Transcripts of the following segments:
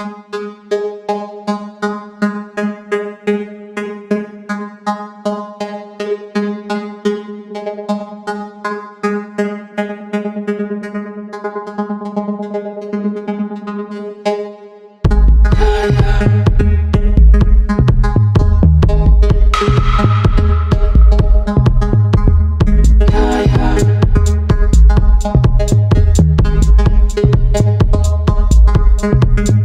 thank mm -hmm. you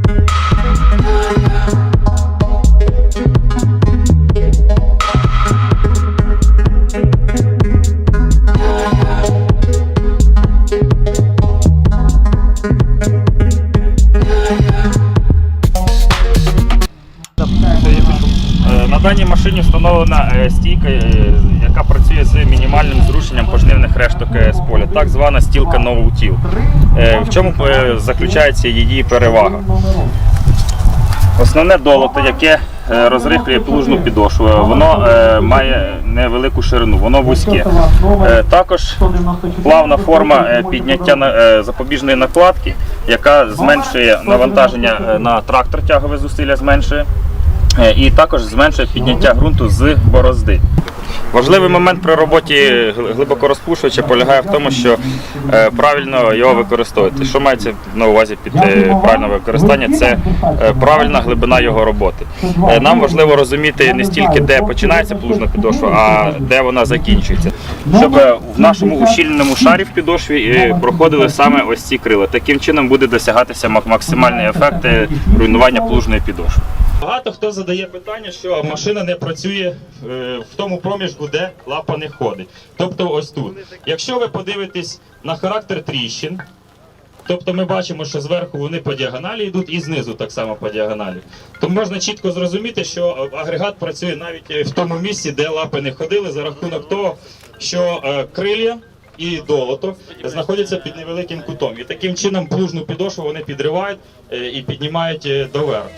Машині встановлена е, стійка, е, яка працює з мінімальним зрушенням пожнивних решток е, з поля, так звана стілка ноутіл. В чому заключається її перевага? Основне долото, яке розрихлює плужну підошву, воно має невелику ширину, воно вузьке. Також плавна форма підняття запобіжної накладки, яка зменшує навантаження на трактор, тягове зусилля зменшує. Е, І також зменшує підняття ґрунту з борозди. Важливий момент при роботі гл- глибокорозпушувача полягає в тому, що е, правильно його використовувати. Що мається на увазі під е, правильне використання? Це правильна глибина його роботи. Нам важливо розуміти не стільки, де починається плужна підошва, а де вона закінчується. Щоб в нашому ущільненому шарі в підошві проходили саме ось ці крила. Таким чином буде досягатися мак- максимальний ефект руйнування плужної підошви. Багато хто задає питання, що машина не працює е, в тому проміжку, де лапа не ходить. Тобто ось тут. Якщо ви подивитесь на характер тріщин, тобто ми бачимо, що зверху вони по діагоналі йдуть і знизу так само по діагоналі, то можна чітко зрозуміти, що агрегат працює навіть е, в тому місці, де лапи не ходили, за рахунок того, що е, крилля. І долото знаходяться під невеликим кутом. І таким чином плужну підошву вони підривають і піднімають доверху.